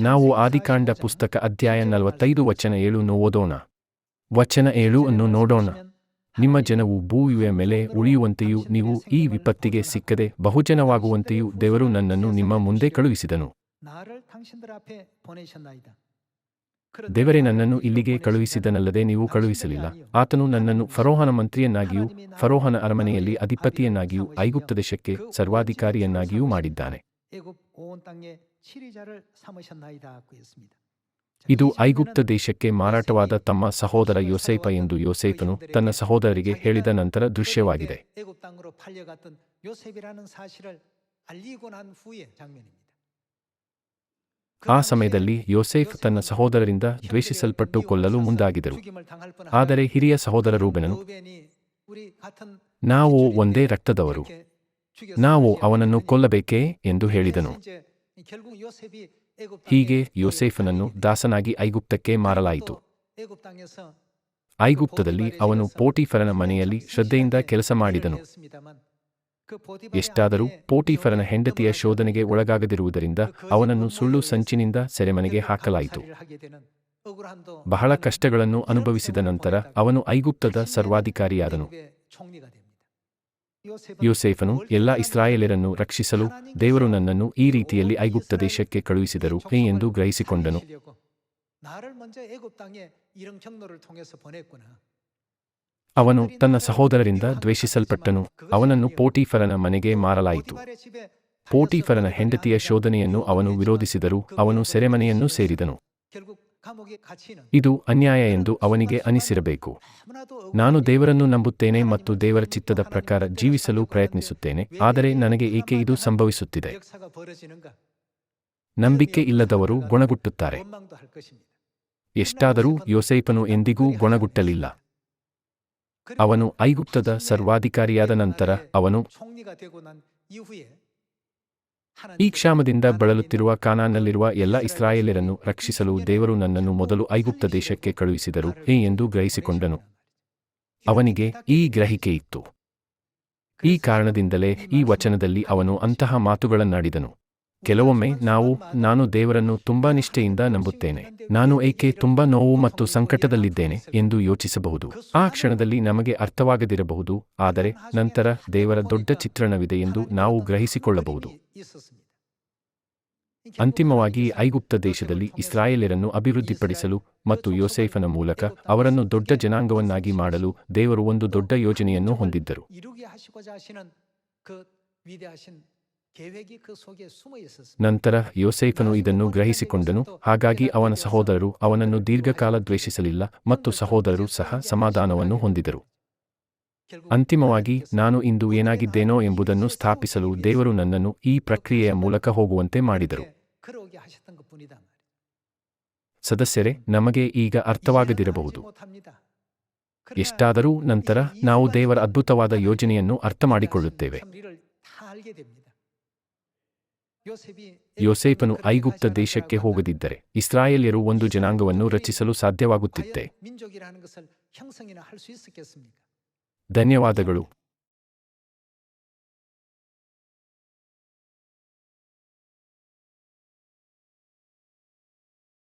ನಾವು ಆದಿಕಾಂಡ ಪುಸ್ತಕ ಅಧ್ಯಾಯ ನಲವತ್ತೈದು ವಚನ ಏಳು ಓದೋಣ ವಚನ ಏಳು ಅನ್ನು ನೋಡೋಣ. ನಿಮ್ಮ ಜನವು ಭೂಯುವ ಮೇಲೆ ಉಳಿಯುವಂತೆಯೂ ನೀವು ಈ ವಿಪತ್ತಿಗೆ ಸಿಕ್ಕದೆ ಬಹುಜನವಾಗುವಂತೆಯೂ ದೇವರು ನನ್ನನ್ನು ನಿಮ್ಮ ಮುಂದೆ ಕಳುಹಿಸಿದನು. ದೇವರೇ, ನನ್ನನ್ನು ಇಲ್ಲಿಗೆ ಕಳುಹಿಸಿದನಲ್ಲದೆ ನೀವು ಕಳುಹಿಸಲಿಲ್ಲ. ಆತನು ನನ್ನನ್ನು ಫರೋಹನ ಮಂತ್ರಿಯನ್ನಾಗಿಯೂ, ಫರೋಹನ ಅರಮನೆಯಲ್ಲಿ ಅಧಿಪತಿಯನ್ನಾಗಿಯೂ ಐಗುಪ್ತ ದೇಶಕ್ಕೆ ಸರ್ವಾಧಿಕಾರಿಯನ್ನಾಗಿಯೂ ಮಾಡಿದ್ದಾನೆ. 이도 ಐಗುಪ್ತ ದೇಶಕ್ಕೆ ಮಾರಾಟವಾದ ತಮ್ಮ ಸಹೋದರ ಯೋಸೈಪ ಎಂದು 요셉이라는 ತನ್ನ 알리고 ಹೇಳಿದ ನಂತರ ದೃಶ್ಯವಾಗಿದೆ ಆ ಸಮಯದಲ್ಲಿ ಯೋಸೇಫ್ ತನ್ನ ಸಹೋದರರಿಂದ ದ್ವೇಷಿಸಲ್ಪಟ್ಟು ಕೊಲ್ಲಲು ಮುಂದಾಗಿದರು. ಆದರೆ ಹಿರಿಯ ಸಹೋದರ ರೂಬೆನನು ನಾವು ಒಂದೇ ರಕ್ತದವರು. ನಾವು ಅವನನ್ನು ಕೊಲ್ಲಬೇಕೇ ಎಂದು ಹೇಳಿದನು. ಹೀಗೆ ಯೋಸೇಫನನ್ನು ದಾಸನಾಗಿ ಐಗುಪ್ತಕ್ಕೆ ಮಾರಲಾಯಿತು. ಐಗುಪ್ತದಲ್ಲಿ ಅವನು ಪೋಟಿಫರನ ಮನೆಯಲ್ಲಿ ಶ್ರದ್ಧೆಯಿಂದ ಕೆಲಸ ಮಾಡಿದನು. ಎಷ್ಟಾದರೂ ಪೋಟಿಫರನ ಹೆಂಡತಿಯ ಶೋಧನೆಗೆ ಒಳಗಾಗದಿರುವುದರಿಂದ ಅವನನ್ನು ಸುಳ್ಳು ಸಂಚಿನಿಂದ ಸೆರೆಮನೆಗೆ ಹಾಕಲಾಯಿತು. ಬಹಳ ಕಷ್ಟಗಳನ್ನು ಅನುಭವಿಸಿದ ನಂತರ ಅವನು ಐಗುಪ್ತದ ಸರ್ವಾಧಿಕಾರಿಯಾದನು. ಯೋಸೇಫನು ಎಲ್ಲಾ ಇಸ್ರಾಯೇಲರನ್ನು ರಕ್ಷಿಸಲು ದೇವರು ನನ್ನನ್ನು ಈ ರೀತಿಯಲ್ಲಿ ಐಗುಪ್ತ ದೇಶಕ್ಕೆ ಕಳುಹಿಸಿದರು. ಎಂದು ಗ್ರಹಿಸಿಕೊಂಡನು. ಅವನು ತನ್ನ ಸಹೋದರರಿಂದ ದ್ವೇಷಿಸಲ್ಪಟ್ಟನು. ಅವನನ್ನು ಪೋಟಿಫರನ ಮನೆಗೆ ಮಾರಲಾಯಿತು. ಪೋಟಿಫರನ ಹೆಂಡತಿಯ ಶೋಧನೆಯನ್ನು ಅವನು ವಿರೋಧಿಸಿದರು. ಅವನು ಸೆರೆಮನೆಯನ್ನು ಸೇರಿದನು. ಇದು ಅನ್ಯಾಯ ಎಂದು ಅವನಿಗೆ ಅನಿಸಿರಬೇಕು. ನಾನು ದೇವರನ್ನು ನಂಬುತ್ತೇನೆ ಮತ್ತು ದೇವರ ಚಿತ್ತದ ಪ್ರಕಾರ ಜೀವಿಸಲು ಪ್ರಯತ್ನಿಸುತ್ತೇನೆ ಆದರೆ ನನಗೆ ಏಕೆ ಇದು ಸಂಭವಿಸುತ್ತಿದೆ? ನಂಬಿಕೆ ಇಲ್ಲದವರು ಗುಣಗುಟ್ಟುತ್ತಾರೆ. ಎಷ್ಟಾದರೂ ಯೋಸೈಪನು ಎಂದಿಗೂ ಗುಣಗುಟ್ಟಲಿಲ್ಲ. ಅವನು ಐಗುಪ್ತದ ಸರ್ವಾಧಿಕಾರಿಯಾದ ನಂತರ ಅವನು ಈ ಕ್ಷಾಮದಿಂದ ಬಳಲುತ್ತಿರುವ ಕಾನಾನ್ನಲ್ಲಿರುವ ಎಲ್ಲ ಇಸ್ರಾಯೇಲರನ್ನು ರಕ್ಷಿಸಲು ದೇವರು ನನ್ನನ್ನು ಮೊದಲು ಐಗುಪ್ತ ದೇಶಕ್ಕೆ ಕಳುಹಿಸಿದರು ಏ ಎಂದು ಗ್ರಹಿಸಿಕೊಂಡನು. ಅವನಿಗೆ ಈ ಗ್ರಹಿಕೆ ಇತ್ತು. ಈ ಕಾರಣದಿಂದಲೇ ಈ ವಚನದಲ್ಲಿ ಅವನು ಅಂತಹ ಮಾತುಗಳನ್ನಾಡಿದನು. ಕೆಲವೊಮ್ಮೆ ನಾವು, ನಾನು ದೇವರನ್ನು ತುಂಬಾ ನಿಷ್ಠೆಯಿಂದ ನಂಬುತ್ತೇನೆ. ನಾನು ಏಕೆ ತುಂಬಾ ನೋವು ಮತ್ತು ಸಂಕಟದಲ್ಲಿದ್ದೇನೆ ಎಂದು ಯೋಚಿಸಬಹುದು. ಆ ಕ್ಷಣದಲ್ಲಿ ನಮಗೆ ಅರ್ಥವಾಗದಿರಬಹುದು, ಆದರೆ ನಂತರ ದೇವರ ದೊಡ್ಡ ಚಿತ್ರಣವಿದೆ ಎಂದು ನಾವು ಗ್ರಹಿಸಿಕೊಳ್ಳಬಹುದು. ಅಂತಿಮವಾಗಿ ಐಗುಪ್ತ ದೇಶದಲ್ಲಿ ಇಸ್ರಾಯೇಲರನ್ನು ಅಭಿವೃದ್ಧಿಪಡಿಸಲು ಮತ್ತು ಯೋಸೇಫನ ಮೂಲಕ ಅವರನ್ನು ದೊಡ್ಡ ಜನಾಂಗವನ್ನಾಗಿ ಮಾಡಲು ದೇವರು ಒಂದು ದೊಡ್ಡ ಯೋಜನೆಯನ್ನು ಹೊಂದಿದ್ದರು. ನಂತರ ಯೋಸೇಫನು ಇದನ್ನು ಗ್ರಹಿಸಿಕೊಂಡನು. ಹಾಗಾಗಿ ಅವನ ಸಹೋದರರು ಅವನನ್ನು ದೀರ್ಘಕಾಲ ದ್ವೇಷಿಸಲಿಲ್ಲ ಮತ್ತು ಸಹೋದರರು ಸಹ ಸಮಾಧಾನವನ್ನು ಹೊಂದಿದರು. ಅಂತಿಮವಾಗಿ ನಾನು ಇಂದು ಏನಾಗಿದ್ದೇನೋ ಎಂಬುದನ್ನು ಸ್ಥಾಪಿಸಲು ದೇವರು ನನ್ನನ್ನು ಈ ಪ್ರಕ್ರಿಯೆಯ ಮೂಲಕ ಹೋಗುವಂತೆ ಮಾಡಿದರು. ಸದಸ್ಯರೇ ನಮಗೆ ಈಗ ಅರ್ಥವಾಗದಿರಬಹುದು. ಎಷ್ಟಾದರೂ ನಂತರ ನಾವು ದೇವರ ಅದ್ಭುತವಾದ ಯೋಜನೆಯನ್ನು ಅರ್ಥ ಮಾಡಿಕೊಳ್ಳುತ್ತೇವೆ. ಯೋಸೇಫನು ಐಗುಪ್ತ ದೇಶಕ್ಕೆ ಹೋಗದಿದ್ದರೆ ಇಸ್ರಾಯೇಲ್ಯರು ಒಂದು ಜನಾಂಗವನ್ನು ರಚಿಸಲು ಸಾಧ್ಯವಾಗುತ್ತಿತ್ತೆ. ಧನ್ಯವಾದಗಳು.